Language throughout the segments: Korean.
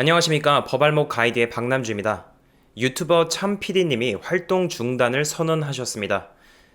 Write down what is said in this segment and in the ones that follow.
안녕하십니까 버발목 가이드의 박남주입니다. 유튜버 참PD님이 활동 중단을 선언하셨습니다.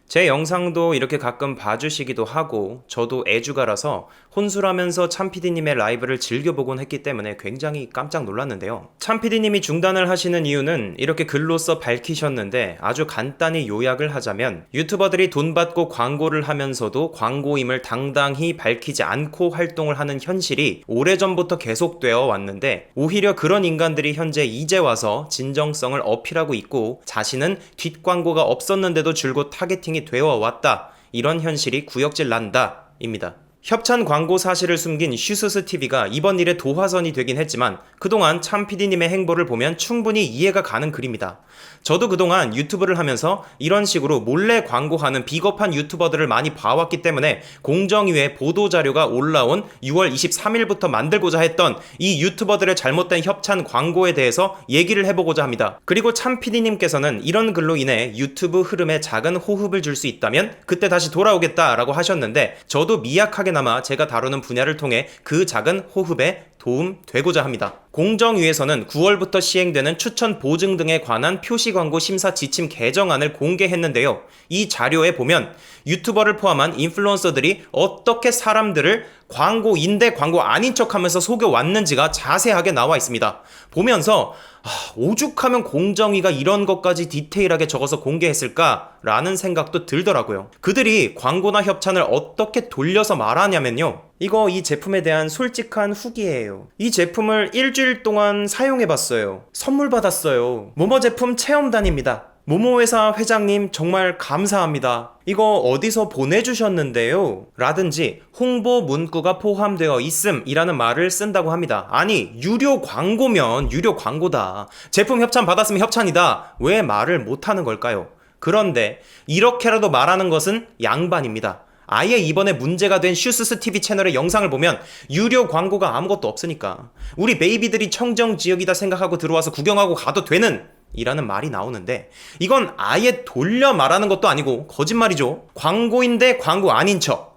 제 영상도 이렇게 가끔 봐주시기도 하고 저도 애주가라서 혼술하면서 참PD님의 라이브를 즐겨보곤 했기 때문에 굉장히 깜짝 놀랐는데요. 참PD님이 중단을 하시는 이유는 이렇게 글로써 밝히셨는데 아주 간단히 요약을 하자면 유튜버들이 돈 받고 광고를 하면서도 광고임을 당당히 밝히지 않고 활동을 하는 현실이 오래전부터 계속되어 왔는데 오히려 그런 인간들이 현재 이제 와서 진정성을 어필하고 있고 자신은 뒷광고가 없었는데도 줄곧 타겟팅 이 되어 왔다. 이런 현실이 구역질 난다. 입니다. 협찬 광고 사실을 숨긴 슈스스 TV가 이번 일의 도화선이 되긴 했지만 그동안 참 PD님의 행보를 보면 충분히 이해가 가는 글입니다. 저도 그동안 유튜브를 하면서 이런 식으로 몰래 광고하는 비겁한 유튜버들을 많이 봐왔기 때문에 공정위에 보도 자료가 올라온 6월 23일부터 만들고자 했던 이 유튜버들의 잘못된 협찬 광고에 대해서 얘기를 해보고자 합니다. 그리고 참 PD님께서는 이런 글로 인해 유튜브 흐름에 작은 호흡을 줄 수 있다면 그때 다시 돌아오겠다라고 하셨는데 저도 미약하게 나마 제가 다루는 분야를 통해 그 작은 호흡에 도움 되고자 합니다. 공정위에서는 9월부터 시행되는 추천 보증 등에 관한 표시 광고 심사 지침 개정안을 공개했는데요. 이 자료에 보면 유튜버를 포함한 인플루언서들이 어떻게 사람들을 광고인데 광고 아닌 척 하면서 속여왔는지가 자세하게 나와 있습니다. 보면서 아, 오죽하면 공정위가 이런 것까지 디테일하게 적어서 공개했을까라는 생각도 들더라고요. 그들이 광고나 협찬을 어떻게 돌려서 말하냐면요. 이거 이 제품에 대한 솔직한 후기예요. 이 제품을 일주일 동안 사용해봤어요. 선물 받았어요. 모모 제품 체험단입니다. 모모 회사 회장님 정말 감사합니다. 이거 어디서 보내주셨는데요? 라든지 홍보 문구가 포함되어 있음이라는 말을 쓴다고 합니다. 아니, 유료 광고면 유료 광고다. 제품 협찬 받았으면 협찬이다. 왜 말을 못하는 걸까요? 그런데 이렇게라도 말하는 것은 양반입니다. 아예 이번에 문제가 된 슈스스 TV 채널의 영상을 보면 유료 광고가 아무것도 없으니까 우리 베이비들이 청정 지역이다 생각하고 들어와서 구경하고 가도 되는 이라는 말이 나오는데 이건 아예 돌려 말하는 것도 아니고 거짓말이죠. 광고인데 광고 아닌 척.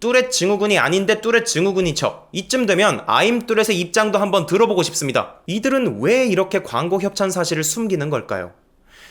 뚜렛 증후군이 아닌데 뚜렛 증후군인 척. 이쯤 되면 아임 뚜렛의 입장도 한번 들어보고 싶습니다. 이들은 왜 이렇게 광고 협찬 사실을 숨기는 걸까요?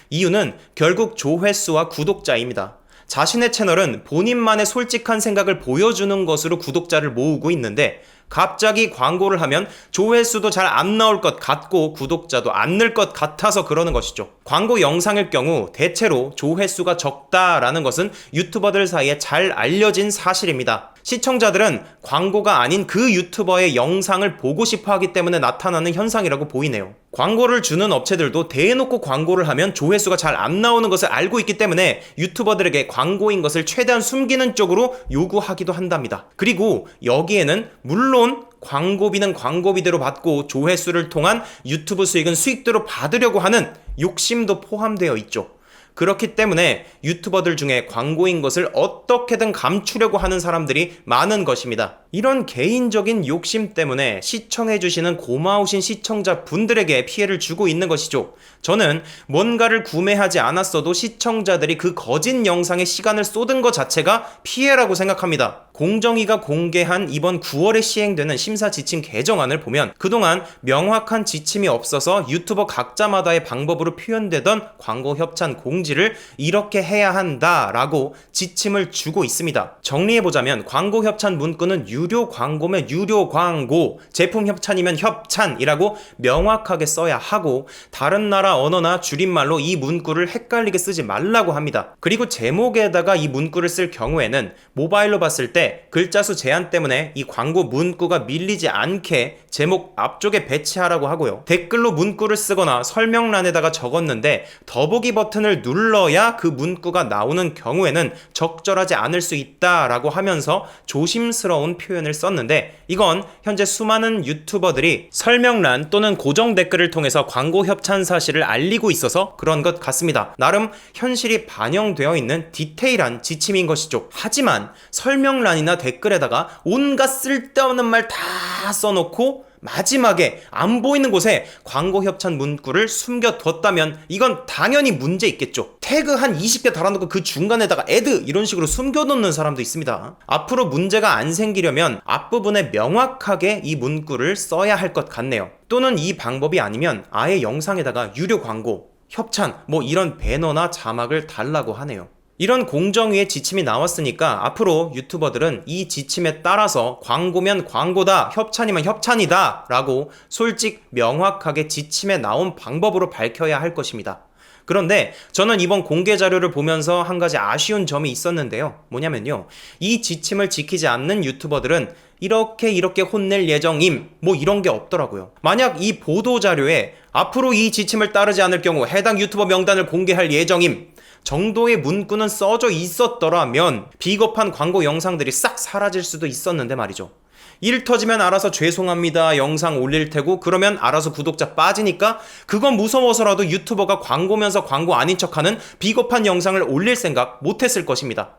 이유는 결국 조회수와 구독자입니다. 자신의 채널은 본인만의 솔직한 생각을 보여주는 것으로 구독자를 모으고 있는데 갑자기 광고를 하면 조회수도 잘 안 나올 것 같고 구독자도 안 늘 것 같아서 그러는 것이죠. 광고 영상일 경우 대체로 조회수가 적다라는 것은 유튜버들 사이에 잘 알려진 사실입니다. 시청자들은 광고가 아닌 그 유튜버의 영상을 보고 싶어 하기 때문에 나타나는 현상이라고 보이네요. 광고를 주는 업체들도 대놓고 광고를 하면 조회수가 잘 안 나오는 것을 알고 있기 때문에 유튜버들에게 광고인 것을 최대한 숨기는 쪽으로 요구하기도 한답니다. 그리고 여기에는 물론 광고비는 광고비대로 받고 조회수를 통한 유튜브 수익은 수익대로 받으려고 하는 욕심도 포함되어 있죠. 그렇기 때문에 유튜버들 중에 광고인 것을 어떻게든 감추려고 하는 사람들이 많은 것입니다. 이런 개인적인 욕심 때문에 시청해주시는 고마우신 시청자 분들에게 피해를 주고 있는 것이죠. 저는 뭔가를 구매하지 않았어도 시청자들이 그 거짓 영상에 시간을 쏟은 것 자체가 피해라고 생각합니다. 공정위가 공개한 이번 9월에 시행되는 심사 지침 개정안을 보면 그동안 명확한 지침이 없어서 유튜버 각자마다의 방법으로 표현되던 광고 협찬 공지를 이렇게 해야 한다라고 지침을 주고 있습니다. 정리해보자면 광고 협찬 문구는 유료 광고면 유료 광고, 제품 협찬이면 협찬이라고 명확하게 써야 하고 다른 나라 언어나 줄임말로 이 문구를 헷갈리게 쓰지 말라고 합니다. 그리고 제목에다가 이 문구를 쓸 경우에는 모바일로 봤을 때 글자 수 제한 때문에 이 광고 문구가 밀리지 않게 제목 앞쪽에 배치하라고 하고요. 댓글로 문구를 쓰거나 설명란에다가 적었는데 더보기 버튼을 눌러야 그 문구가 나오는 경우에는 적절하지 않을 수 있다라고 하면서 조심스러운 표현을 썼는데 이건 현재 수많은 유튜버들이 설명란 또는 고정 댓글을 통해서 광고 협찬 사실을 알리고 있어서 그런 것 같습니다. 나름 현실이 반영되어 있는 디테일한 지침인 것이죠. 하지만 설명란 설명란이나 댓글에다가 온갖 쓸데없는 말 다 써놓고 마지막에 안 보이는 곳에 광고 협찬 문구를 숨겨뒀다면 이건 당연히 문제 있겠죠. 태그 한 20개 달아놓고 그 중간에다가 애드 이런 식으로 숨겨놓는 사람도 있습니다. 앞으로 문제가 안 생기려면 앞부분에 명확하게 이 문구를 써야 할 것 같네요. 또는 이 방법이 아니면 아예 영상에다가 유료 광고, 협찬, 뭐 이런 배너나 자막을 달라고 하네요. 이런 공정위의 지침이 나왔으니까 앞으로 유튜버들은 이 지침에 따라서 광고면 광고다, 협찬이면 협찬이다 라고 솔직 명확하게 지침에 나온 방법으로 밝혀야 할 것입니다. 그런데 저는 이번 공개 자료를 보면서 한 가지 아쉬운 점이 있었는데요. 뭐냐면요. 이 지침을 지키지 않는 유튜버들은 이렇게 이렇게 혼낼 예정임 뭐 이런 게 없더라고요. 만약 이 보도 자료에 앞으로 이 지침을 따르지 않을 경우 해당 유튜버 명단을 공개할 예정임 정도의 문구는 써져 있었더라면 비겁한 광고 영상들이 싹 사라질 수도 있었는데 말이죠. 일 터지면 알아서 죄송합니다 영상 올릴 테고 그러면 알아서 구독자 빠지니까 그건 무서워서라도 유튜버가 광고면서 광고 아닌 척하는 비겁한 영상을 올릴 생각 못했을 것입니다.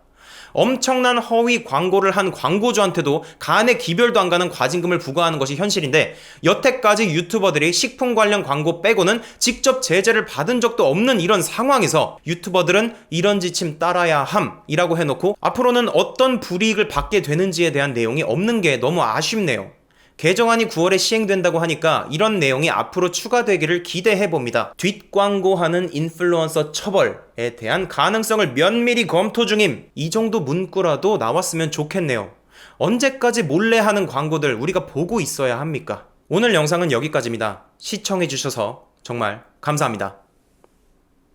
엄청난 허위 광고를 한 광고주한테도 간에 기별도 안 가는 과징금을 부과하는 것이 현실인데 여태까지 유튜버들이 식품 관련 광고 빼고는 직접 제재를 받은 적도 없는 이런 상황에서 유튜버들은 이런 지침 따라야 함이라고 해놓고 앞으로는 어떤 불이익을 받게 되는지에 대한 내용이 없는 게 너무 아쉽네요. 개정안이 9월에 시행된다고 하니까 이런 내용이 앞으로 추가되기를 기대해 봅니다. 뒷광고하는 인플루언서 처벌에 대한 가능성을 면밀히 검토 중임. 이 정도 문구라도 나왔으면 좋겠네요. 언제까지 몰래 하는 광고들 우리가 보고 있어야 합니까? 오늘 영상은 여기까지입니다. 시청해 주셔서 정말 감사합니다.